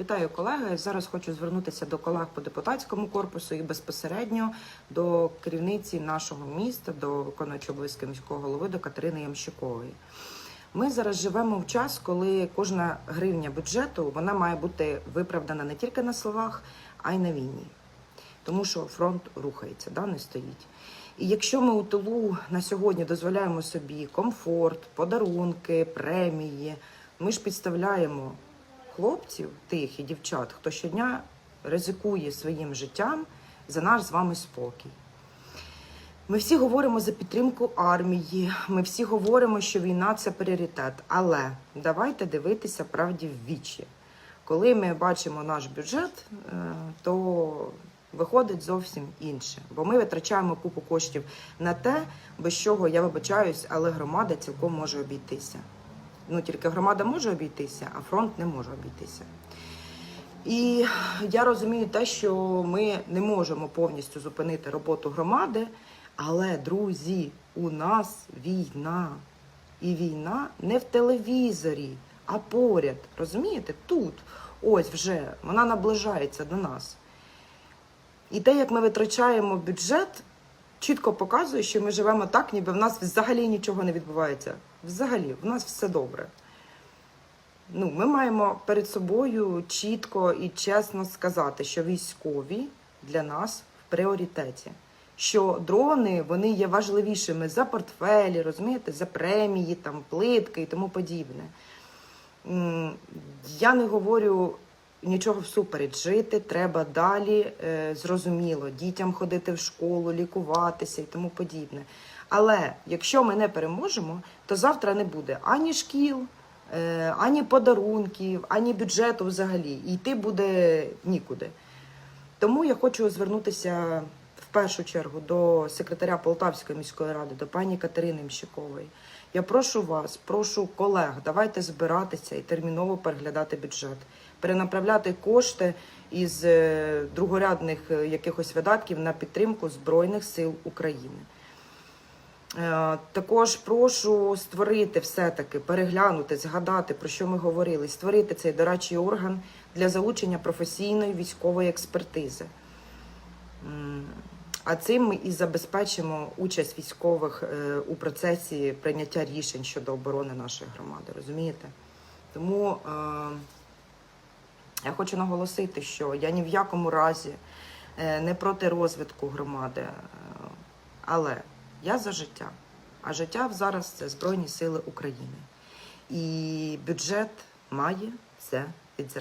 Вітаю колеги. Зараз хочу звернутися до колег по депутатському корпусу і безпосередньо до керівниці нашого міста, до виконуючого обов'язки міського голови, до Катерини Ямщикової. Ми зараз живемо в час, коли кожна гривня бюджету вона має бути виправдана не тільки на словах, а й на війні. Тому що фронт рухається, да, не стоїть. І якщо ми у тилу на сьогодні дозволяємо собі комфорт, подарунки, премії, ми ж підставляємо хлопців, тих і дівчат, хто щодня ризикує своїм життям за наш з вами спокій. Ми всі говоримо за підтримку армії, ми всі говоримо, що війна це пріоритет. Але давайте дивитися правді в вічі. Коли ми бачимо наш бюджет, е, то виходить зовсім інше. Бо ми витрачаємо купу коштів на те, без чого я вибачаюсь, але громада цілком може обійтися. Ну тільки громада може обійтися, а фронт не може обійтися. І я розумію те, що ми не можемо повністю зупинити роботу громади, але, друзі, у нас війна. І війна не в телевізорі, а поряд. Розумієте? Тут, ось вже, вона наближається до нас. І те, як ми витрачаємо бюджет, чітко показує, що ми живемо так, ніби в нас взагалі нічого не відбувається. Взагалі, в нас все добре. Ну, ми маємо перед собою чітко і чесно сказати, що військові для нас в пріоритеті. Що дрони вони є важливішими за портфелі, розумієте, за премії, там, плитки і тому подібне. Я не говорю нічого всупереч. Жити треба далі, е, зрозуміло, дітям ходити в школу, лікуватися і тому подібне. Але якщо ми не переможемо, то завтра не буде ані шкіл, е, ані подарунків, ані бюджету взагалі. І йти буде нікуди. Тому я хочу звернутися в першу чергу до секретаря Полтавської міської ради, до пані Катерини Мщикової. Я прошу вас, прошу колег, давайте збиратися і терміново переглядати бюджет, перенаправляти кошти із е, другорядних е, якихось видатків на підтримку Збройних сил України. Е, Також прошу створити все-таки, переглянути, згадати, про що ми говорили, створити цей дорадчий орган для залучення професійної військової експертизи. А цим ми і забезпечимо участь військових е, у процесі прийняття рішень щодо оборони нашої громади. Розумієте? Тому е, я хочу наголосити, що я ні в якому разі е, не проти розвитку громади, е, але я за життя. А життя зараз це Збройні Сили України. І бюджет має це відзеркалити.